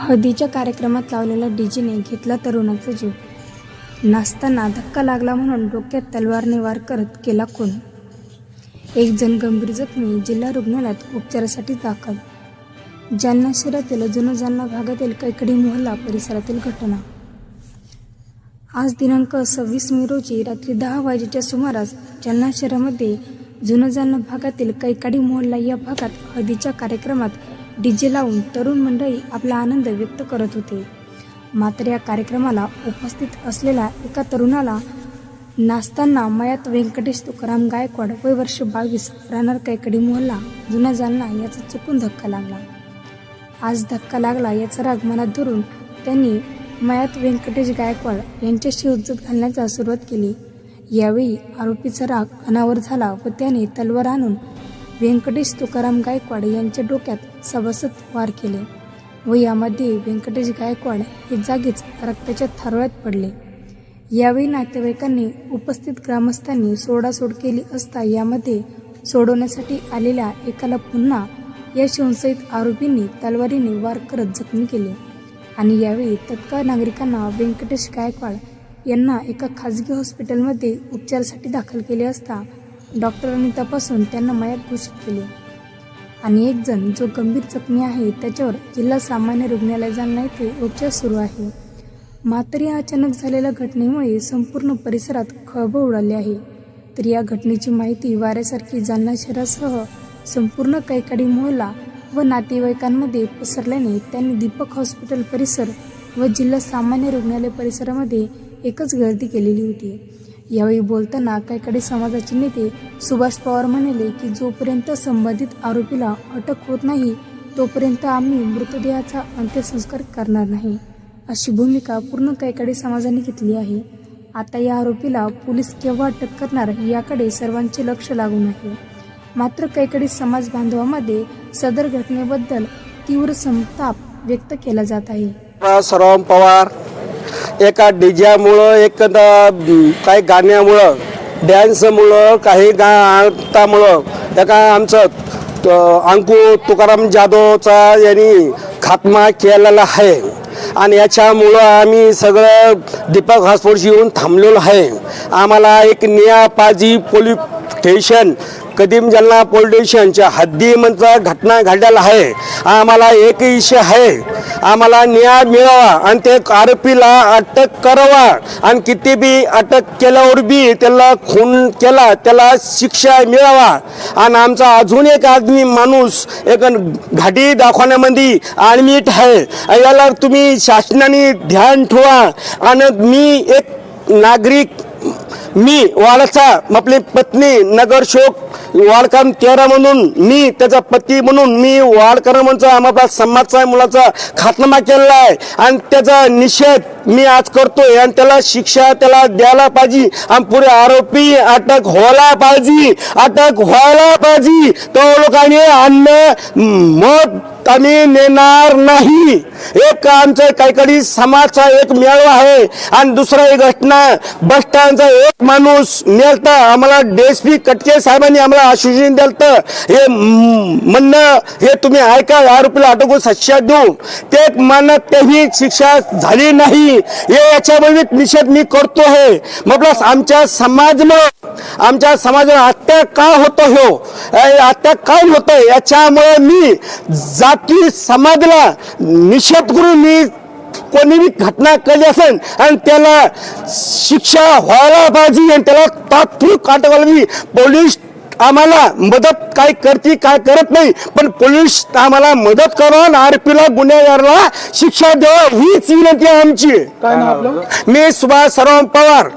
हळदीच्या कार्यक्रमात लावलेल्या डीजेने घेतला तरुणाचा जीव. नाचताना धक्का लागला म्हणून डोक्यात तलवारने वार करत केला खून. एक जण गंभीर जखमी जिल्हा रुग्णालयात उपचारासाठी दाखल. जालना शहरातील जुनं जालना भागातील कैकडी मोहल्ला परिसरातील घटना. आज दिनांक सव्वीस मे रोजी रात्री दहा वाजेच्या सुमारास जालना शहरामध्ये जुनं जालना भागातील कैकाडी मोहल्ला या भागात हळदीच्या कार्यक्रमात डीजे लावून तरुण मंडळी आपला आनंद व्यक्त करत होते. मात्र या कार्यक्रमाला उपस्थित असलेल्या एका तरुणाला नाचताना मयात व्यंकटेश तुकाराम गायकवाड वय वर्ष बावीस राहणार कैकडी मोहल्ला जुना जालना याचा चुकून धक्का लागला. आज धक्का लागला याचा राग मनात धरून त्यांनी मयात व्यंकटेश गायकवाड यांच्याशी उज्जत घालण्याचा सुरुवात केली. यावेळी आरोपीचा राग अनावर झाला व त्याने तलवार आणून व्यंकटेश तुकाराम गायकवाड यांच्या डोक्यात सभासद वार केले व यामध्ये व्यंकटेश गायकवाड हे जागीच रक्ताच्या थारोळ्यात पडले. यावेळी नातेवाईकांनी उपस्थित ग्रामस्थांनी सोडासोड केली असता यामध्ये सोडवण्यासाठी आलेल्या एकाला पुन्हा या शिवसहित आरोपींनी तलवारीने वार करत जखमी केले आणि यावेळी तत्काळ नागरिकांना व्यंकटेश गायकवाड यांना एका खाजगी हॉस्पिटलमध्ये उपचारासाठी दाखल केले असता डॉक्टरांनी तपासून त्यांना मयात घोषित केले. आणि एक जण जो गंभीर जखमी आहे त्याच्यावर जिल्हा सामान्य रुग्णालय जालना येथे उपचार सुरू आहे. मात्र या अचानक झालेल्या घटनेमुळे संपूर्ण परिसरात खळबळ उडाली आहे. तर या घटनेची माहिती वाऱ्यासारखी जालना शहरासह संपूर्ण कैकाडी मोहल्ला व नातेवाईकांमध्ये पसरल्याने त्यांनी दीपक हॉस्पिटल परिसर व जिल्हा सामान्य रुग्णालय परिसरामध्ये एकच गर्दी केलेली होती. यावेळी बोलताना कैकाडी समाजाचे नेते सुभाष पवार म्हणाले की जोपर्यंत संबंधित आरोपीला अटक होत नाही तोपर्यंत आम्ही मृतदेहाचा अंत्यसंस्कार करणार नाही. अशी भूमिका पूर्ण कैकाडी समाजाने घेतली आहे. आता या आरोपीला पोलीस केव्हा अटक करणार याकडे सर्वांचे लक्ष लागून आहे. मात्र कैकाडी समाज बांधवामध्ये सदर घटनेबद्दल तीव्र संताप व्यक्त केला जात आहे. सर्व पवार एका डीजेमुळं एक काही गाण्यामुळं डॅन्समुळं काही गातामुळं एका आमचं अंकू तुकाराम जाधवचा यांनी खात्मा केलेला आहे. आणि याच्यामुळं आम्ही सगळं दीपक हॉस्पिटलशी येऊन थांबलेलो आहे. आम्हाला एक नियापाजी पोलीस स्टेशन कदीम जालना पोलीस स्टेशनच्या हद्दीमधचा घटना घडलेला आहे. आम्हाला एक इशय आहे आम्हाला न्याय मिळावा आणि ते आरोपीला अटक करावा. आणि किती बी अटक केल्यावर बी त्याला खून केला त्याला शिक्षा मिळावा. आणि आमचा अजून एक आदमी माणूस एक घाटी दाखवण्यामध्ये ॲडमिट आहे. याला तुम्ही शासनाने ध्यान ठेवा. आणि मी एक नागरिक मी वाडचा आपली पत्नी नगरशोक वाडकर तेरा म्हणून मी त्याचा पती म्हणून मी वाडकर म्हणून आम्हाला समाजचा मुलाचा खात्मा केलेला आहे. आणि त्याचा निषेध मी आज करतोय. आणि त्याला शिक्षा त्याला द्यायला पाहिजे. आणि पुढे आरोपी अटक व्हायला पाहिजे. अटक व्हायला पाहिजे. तो लोकांनी अन्न मत आम्ही नेणार नाही. एक आमचं काहीकडे समाजचा एक मेळावा आहे आणि दुसरा एक घटना बस स्टँडचा एक माणूस नेलता आम्हाला डीएसपी कटके साहेबांनी आम्हाला आश्वासन दिलं हे म्हणणं हे तुम्ही ऐका आरोपीला अटकून शिक्षा देऊ. ते मानत तेही शिक्षा झाली नाही. हे याच्यामध्ये निषेध मी करतो आहे म्हटलं आमच्या समाजमुळे आमच्या समाजाला हत्या का होतो हो हत्या काय होतं याच्यामुळे मी जाती समाजाला निषेध करून मी कोणी बी घटना केली असेल आणि त्याला शिक्षा व्हायला पाहिजे आणि त्याला तात्पुरत अटक व्हायला पाहिजे. पोलीस आम्हाला मदत काय करते काय करत नाही पण पोलीस आम्हाला मदत करून आरोपीला गुन्हेगाराला शिक्षा द्यावा हीच विनंती आहे आमची. मी सुभाष सरवण पवार.